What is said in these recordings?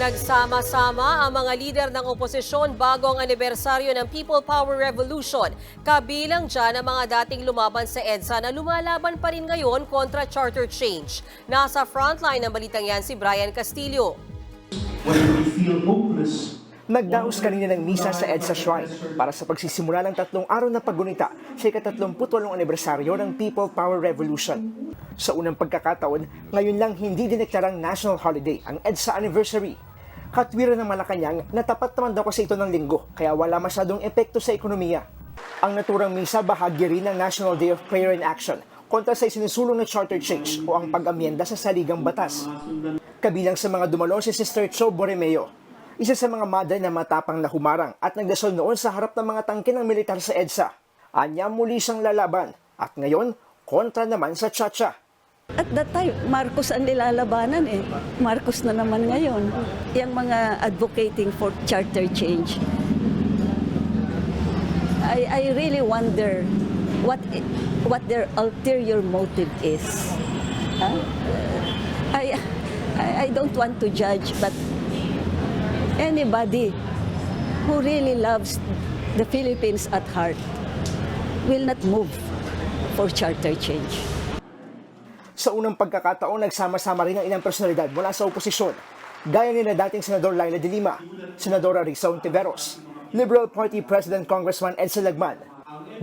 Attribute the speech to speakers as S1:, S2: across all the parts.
S1: Nagsama-sama ang mga lider ng oposisyon bago ang anibersaryo ng People Power Revolution. Kabilang dyan ang mga dating lumaban sa EDSA na lumalaban pa rin ngayon kontra charter change. Nasa frontline ng balitang yan si Brian Castillo.
S2: when we.
S3: Nagdaos kanina ng misa sa EDSA Shrine para sa pagsisimula ng tatlong araw na paggunita sa ikatatlumputwalong anibersaryo ng People Power Revolution. Sa unang pagkakataon, ngayon lang hindi dineklarang national holiday ang EDSA anniversary. Katwiran ng Malacanang na tapat naman daw kasi ito ng linggo kaya wala masyadong epekto sa ekonomiya. Ang naturang misa bahagi rin ng National Day of Prayer and Action kontra sa isinusulong na charter change o ang pag-amyenda sa saligang batas. Kabilang sa mga dumalo si Sister Cho Borromeo, isa sa mga mother na matapang na humarang at nagdasal noon sa harap ng mga tangke ng militar sa EDSA. Anya muli siyang lalaban at ngayon kontra naman sa Chacha.
S4: At that time, Marcos ang nilalabanan eh. Marcos na naman ngayon. Yung mga advocating for charter change. I, I really wonder what what their ulterior motive is. Huh? I, I I don't want to judge, but anybody who really loves the Philippines at heart will not move for charter change.
S3: Sa unang pagkakataon, nagsama-sama rin ang ilang personalidad mula sa oposisyon, gaya ni na dating Senador Laila de Lima, Senadora Risa Ontiveros, Liberal Party President Congressman Edsel Lagman,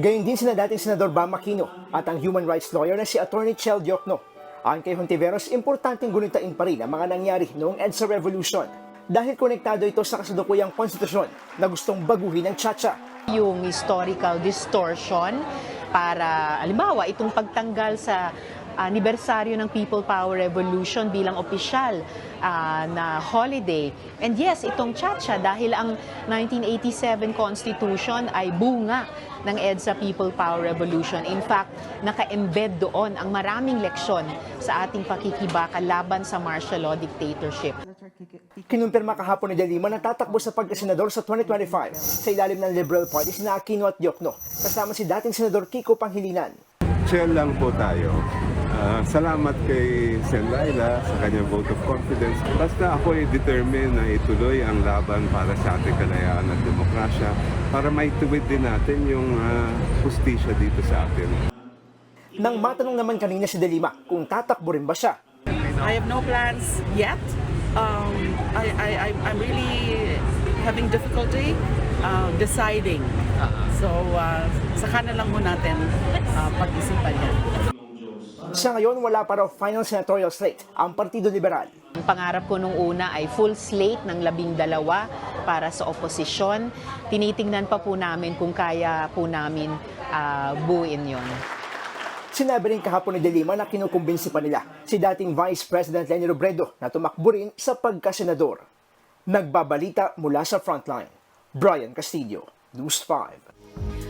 S3: gayon din sina dating Senador Bam Aquino at ang human rights lawyer na si Attorney Chel Diokno. Ayon kay Hontiveros, importanteng gunitain pa rin ang mga nangyari noong EDSA Revolution dahil konektado ito sa kasalukuyang konstitusyon na gustong baguhin ng Chacha.
S5: yung historical distortion para, alimbawa, itong pagtanggal sa anibersaryo ng People Power Revolution bilang opisyal ah, na holiday. And yes, itong Chacha dahil ang 1987 Constitution ay bunga ng EDSA People Power Revolution. In fact, naka-embed doon ang maraming leksyon sa ating pakikibaka laban sa martial law dictatorship.
S3: Kinumpirma kahapon ni De Lima na tatakbo sa pagkasenador sa 2025 sa ilalim ng Liberal Party sina Aquino at Diokno kasama si dating Senador Kiko Panghilinan.
S6: Share lang po tayo. Ah, salamat kay Sen Laila sa kanyang vote of confidence. Basta ako ay determined na ituloy ang laban para sa ating kalayaan at demokrasya para maituwid din natin yung ah, hustisya dito sa atin.
S3: Nang matanong naman kanina si De Lima kung tatakbo rin ba siya,
S7: I have no plans yet. Um, I, I, I- I'm really having difficulty uh, deciding. So, uh, saka na lang mo natin uh, pag-isipan yan.
S3: Sa ngayon, wala pa raw final senatorial slate ang Partido Liberal.
S5: Ang pangarap ko nung una ay full slate ng labing dalawa para sa oposisyon. Tinitingnan pa po namin kung kaya po namin ah, buuin yon.
S3: Sinabi rin kahapon ni De Lima na kinukumbinsi pa nila si dating Vice President Lenny Robredo na tumakbo rin sa pagkasenador. Nagbabalita mula sa frontline. Brian Castillo, News 5.